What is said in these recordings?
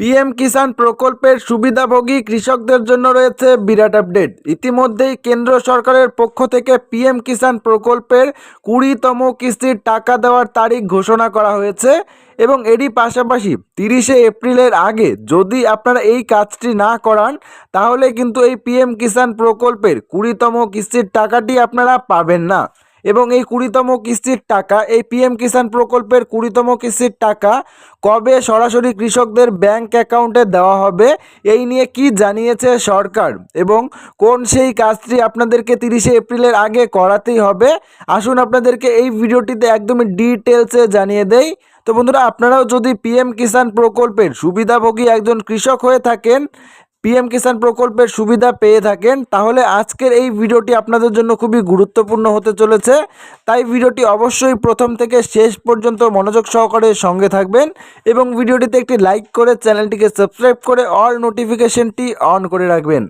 PM কিষাণ প্রকল্পের সুবিধাভোগী কৃষকদের জন্য রয়েছে বিরাট আপডেট। ইতিমধ্যেই কেন্দ্র সরকারের পক্ষ থেকে পিএম কিষাণ প্রকল্পের কুড়িতম কিস্তির টাকা দেওয়ার তারিখ ঘোষণা করা হয়েছে এবং এরই পাশাপাশি তিরিশে এপ্রিলের আগে যদি আপনারা এই কাজটি না করান, তাহলে কিন্তু এই পিএম কিষাণ প্রকল্পের কুড়িতম কিস্তির টাকাটি আপনারা পাবেন না। এবং এই কুড়িতম কিস্তির টাকা, এই পিএম কিষাণ প্রকল্পের কুড়িতম কিস্তির টাকা কবে সরাসরি কৃষকদের ব্যাংক অ্যাকাউন্টে দেওয়া হবে, এই নিয়ে কি জানিয়েছে সরকার এবং কোন সেই কাজটি আপনাদেরকে তিরিশে এপ্রিলের আগে করাতেই হবে, আসুন আপনাদেরকে এই ভিডিওটিতে একদমই ডিটেলসে জানিয়ে দেই। তো বন্ধুরা, আপনারাও যদি পিএম কিষাণ প্রকল্পের সুবিধাভোগী একজন কৃষক হয়ে থাকেন পিএম কিষাণ প্রকল্পের সুবিধা পেয়ে থাকেন, তাহলে আজকের এই ভিডিওটি আপনাদের জন্য খুবই গুরুত্বপূর্ণ হতে চলেছে। তাই ভিডিওটি অবশ্যই প্রথম থেকে শেষ পর্যন্ত মনোযোগ সহকারে সঙ্গে থাকবেন এবং ভিডিওটিতে একটি লাইক করে চ্যানেলটিকে সাবস্ক্রাইব করে অল নোটিফিকেশনটি অন করে রাখবেন।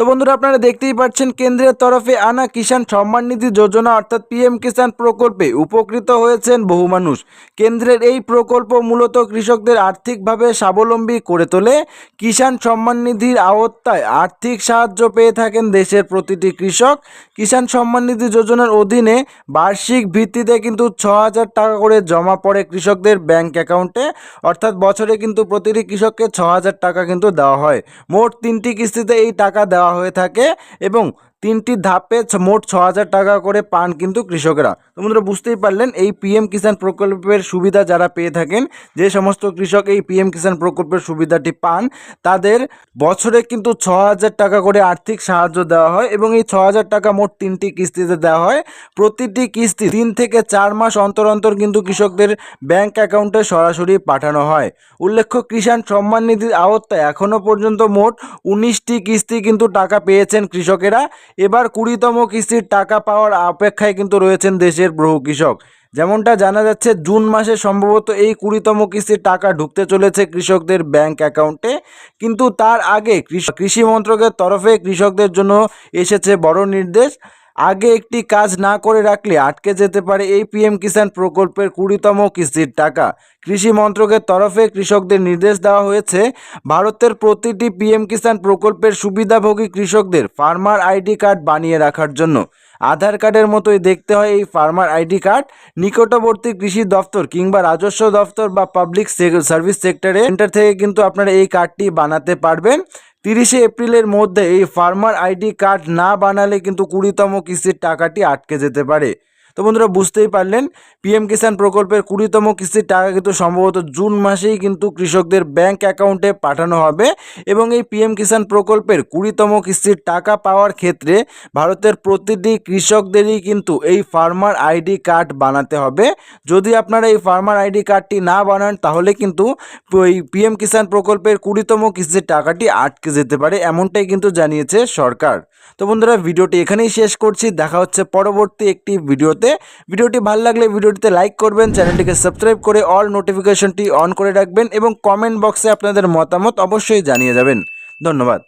তো বন্ধুরা আপনারা দেখতেই পাচ্ছেন কেন্দ্রের তরফে আনা কিষাণ সম্মান নিধি যোজনা অর্থাৎ পিএম কিষাণ প্রকল্পে উপকৃত হয়েছেন বহু মানুষ। কেন্দ্রের এই প্রকল্প মূলত কৃষকদের আর্থিকভাবে স্বাবলম্বী করে তোলে। কিষাণ সম্মান নিধির আওতায় আর্থিক সাহায্য পেয়ে থাকেন দেশের প্রতিটি কৃষক। কিষাণ সম্মান নিধি যোজনার অধীনে বার্ষিক ভিত্তিতে কিন্তু ছ হাজার টাকা করে জমা পড়ে কৃষকদের ব্যাংক অ্যাকাউন্টে। অর্থাৎ বছরে কিন্তু প্রতিটি কৃষককে ছ হাজার টাকা কিন্তু দেওয়া হয়। মোট তিনটি কিস্তিতে এই টাকা দেওয়া হয়ে থাকে এবং তিনটি ধাপে মোট ছ হাজার টাকা করে পান কিন্তু কৃষকরা। তো বন্ধুরা, বুঝতেই পারলেন, এই পিএম কিষাণ প্রকল্পের সুবিধা যারা পেয়ে থাকেন, যে সমস্ত কৃষক এই পিএম কিষাণ প্রকল্পের সুবিধাটি পান, তাদের বছরে কিন্তু ছ হাজার টাকা করে আর্থিক সাহায্য দেওয়া হয় এবং এই ছ হাজার টাকা মোট তিনটি কিস্তিতে দেওয়া হয়। প্রতিটি কিস্তি তিন থেকে চার মাস অন্তর অন্তর কিন্তু কৃষকদের ব্যাংক অ্যাকাউন্টে সরাসরি পাঠানো হয়। উল্লেখ্য, কিষাণ সম্মান নিধির আওতায় এখনও পর্যন্ত মোট উনিশটি কিস্তি কিন্তু টাকা পেয়েছেন কৃষকেরা। এবার কুড়িতম কিস্তির টাকা পাওয়ার অপেক্ষায় কিন্তু রয়েছেন দেশের বহু কৃষক। যেমনটা জানা যাচ্ছে, জুন মাসে সম্ভবত এই কুড়িতম কিস্তির টাকা ঢুকতে চলেছে কৃষকদের ব্যাংক অ্যাকাউন্টে। কিন্তু তার আগে কৃষি মন্ত্রকের তরফে কৃষকদের জন্য এসেছে বড় নির্দেশ। আগে একটি কাজ না করে রাখলে আটকে যেতে পারে এই পিএম কিষাণ প্রকল্পের কুড়িতম কিস্তির টাকা। কৃষি মন্ত্রকের তরফে কৃষকদের নির্দেশ দেওয়া হয়েছে, ভারতের প্রতিটি পিএম কিষাণ প্রকল্পের সুবিধাভোগী কৃষকদের ফার্মার আইডি কার্ড বানিয়ে রাখার জন্য। আধার কার্ডের মতোই দেখতে হয় এই ফার্মার আইডি কার্ড। নিকটবর্তী কৃষি দপ্তর কিংবা রাজস্ব দপ্তর বা পাবলিক সার্ভিস সেক্টরে সেন্টার থেকে কিন্তু আপনারা এই কার্ডটি বানাতে পারবেন। তিরিশে এপ্রিলের মধ্যে এই ফার্মার আইডি কার্ড না বানালে কিন্তু কুড়িতম কিস্তির টাকাটি আটকে যেতে পারে। তো বন্ধুরা বুঝতেই পারলেন, পিএম কিষাণ প্রকল্পের কুড়িতম কিস্তির টাকা কিন্তু সম্ভবত জুন মাসেই কিন্তু কৃষকদের ব্যাংক অ্যাকাউন্টে পাঠানো হবে এবং এই পিএম কিষাণ প্রকল্পের কুড়িতম কিস্তির টাকা পাওয়ার ক্ষেত্রে ভারতের প্রতিটি কৃষকদেরই কিন্তু এই ফার্মার আইডি কার্ড বানাতে হবে। যদি আপনারা এই ফার্মার আইডি কার্ডটি না বানান, তাহলে কিন্তু ওই পিএম কিষাণ প্রকল্পের কুড়িতম কিস্তির টাকাটি আটকে যেতে পারে, এমনটাই কিন্তু জানিয়েছে সরকার। তো বন্ধুরা, ভিডিওটি এখানেই শেষ করছি। দেখা হচ্ছে পরবর্তী একটি ভিডিওতে। ভিডিওটি ভালো লাগলে ভিডিওটিতে লাইক করবেন, চ্যানেলটিকে সাবস্ক্রাইব করে অল নোটিফিকেশনটি অন করে রাখবেন এবং কমেন্ট বক্সে আপনাদের মতামত অবশ্যই জানিয়ে যাবেন। ধন্যবাদ।